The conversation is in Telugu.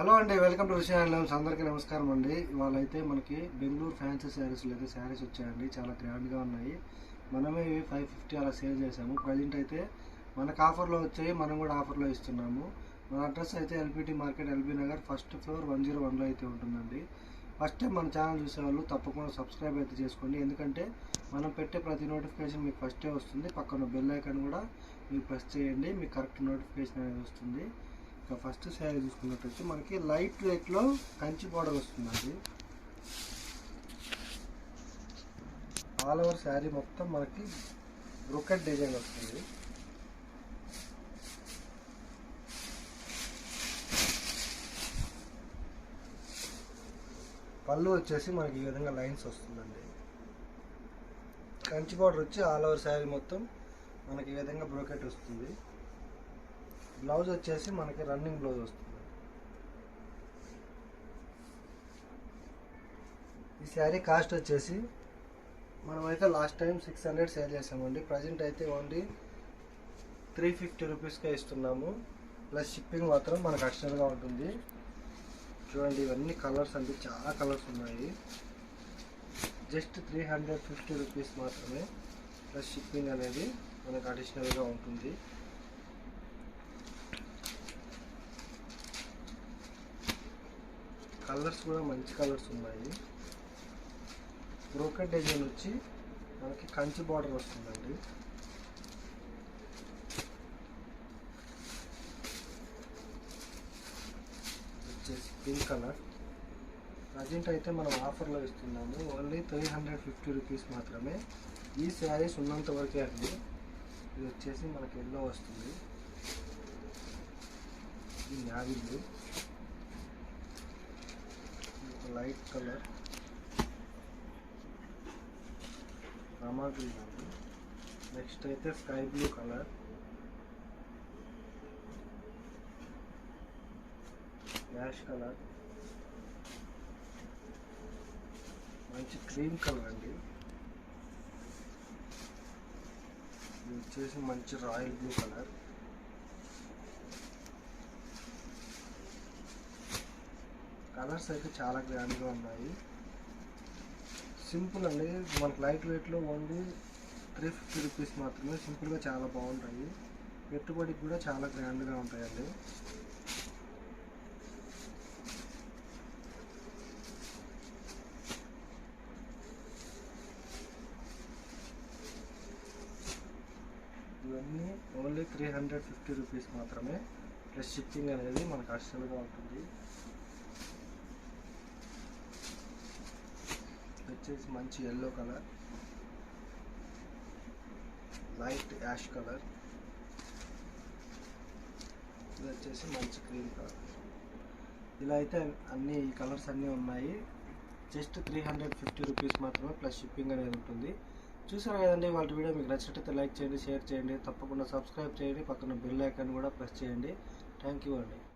హలో అండి వెల్కమ్ టు విషయాలమ్స్ అందరికీ నమస్కారం అండి. ఇవాళ అయితే మనకి బెంగళూరు ఫ్యాన్సీ శారీస్లో అయితే శారీస్ వచ్చాయండి. చాలా గ్రాండ్గా ఉన్నాయి. మనమే ఇవి ఫైవ్ ఫిఫ్టీ అలా సేల్ చేసాము ప్రజెంట్ అయితే మనకు ఆఫర్లో వచ్చాయి. మనం కూడా ఆఫర్లో ఇస్తున్నాము. మన అడ్రస్ అయితే LPT market LB Nagar first floor one zero వన్లో అయితే ఉంటుందండి. ఫస్ట్ టైం మన ఛానల్ చూసేవాళ్ళు తప్పకుండా సబ్స్క్రైబ్ అయితే చేసుకోండి. ఎందుకంటే మనం పెట్టే ప్రతి నోటిఫికేషన్ మీకు ఫస్టే వస్తుంది. పక్కన బెల్ ఐకాన్ కూడా మీరు ప్రెస్ చేయండి. మీకు కరెక్ట్ నోటిఫికేషన్ అనేది వస్తుంది. ఇక ఫస్ట్ శారీ చూసుకున్నట్టయితే మనకి లైట్ వెయిట్లో కంచి బార్డర్ వస్తుందండి. ఆల్ ఓవర్ శారీ మొత్తం మనకి బ్రొకెట్ డిజైన్ వస్తుంది. పళ్ళు వచ్చేసి మనకి ఈ విధంగా లైన్స్ వస్తుందండి. కంచి బార్డర్ వచ్చి ఆల్ ఓవర్ శారీ మొత్తం మనకి ఈ విధంగా బ్రోకెట్ వస్తుంది. బ్లౌజ్ వచ్చేసి మనకి రన్నింగ్ బ్లౌజ్ వస్తుంది. ఈ శారీ కాస్ట్ వచ్చేసి మనమైతే last time six hundred sale చేసామండి. ప్రజెంట్ అయితే ఓన్లీ త్రీ ఫిఫ్టీ రూపీస్కే ఇస్తున్నాము. ప్లస్ షిప్పింగ్ మాత్రం మనకు అడిషనల్గా ఉంటుంది. చూడండి ఇవన్నీ కలర్స్ అంటే చాలా కలర్స్ ఉన్నాయి. Just three hundred fifty rupees మాత్రమే. ప్లస్ షిప్పింగ్ అనేది మనకు అడిషనల్గా ఉంటుంది. కలర్స్ కూడా మంచి కలర్స్ ఉన్నాయి. బ్రోకెట్ డిజైన్ వచ్చి మనకి కంచి బార్డర్ వస్తుందండి. వచ్చేసి పింక్ కలర్. ప్రజెంట్ అయితే మనం ఆఫర్లో ఇస్తున్నాము. Only three hundred fifty rupees మాత్రమే. ఈ శారీస్ ఉన్నంత వరకే అండి. ఇది వచ్చేసి మనకి ఎల్లో వస్తుంది. ఇది నావిల్లు. Blue light colour Rama green అండి నెక్స్ట్ అయితే sky blue colour ash colour మంచి క్రీమ్ కలర్ అండి. ఇది వచ్చేసి మంచి రాయల్ బ్లూ కలర్ కలర్స్ అయితే చాలా గ్రాండ్గా ఉన్నాయి. సింపుల్ అండి. మనకు లైట్ వెయిట్లో ఓన్లీ త్రీ ఫిఫ్టీ రూపీస్ మాత్రమే సింపుల్గా చాలా బాగుంటాయి. పెట్టుబడికి కూడా చాలా గ్రాండ్గా ఉంటాయండి. ఇవన్నీ only three hundred fifty rupees మాత్రమే. ప్లస్ షిప్పింగ్ అనేది మనకు అస్సలుగా ఉంటుంది. వచ్చేసి మంచి yellow colour light ash colour ఇది వచ్చేసి మంచి క్రీమ్ కలర్ ఇలా అయితే అన్ని ఈ కలర్స్ అన్నీ ఉన్నాయి. Just three hundred fifty rupees మాత్రమే ప్లస్ షిప్పింగ్ అనేది ఉంటుంది. చూసారు కదండి వాళ్ళ వీడియో మీకు నచ్చినట్లయితే లైక్ చేయండి షేర్ చేయండి. తప్పకుండా సబ్స్క్రైబ్ చేయండి. పక్కన బెల్ ఐకాన్ కూడా ప్రెస్ చేయండి. థ్యాంక్ యూ అండి.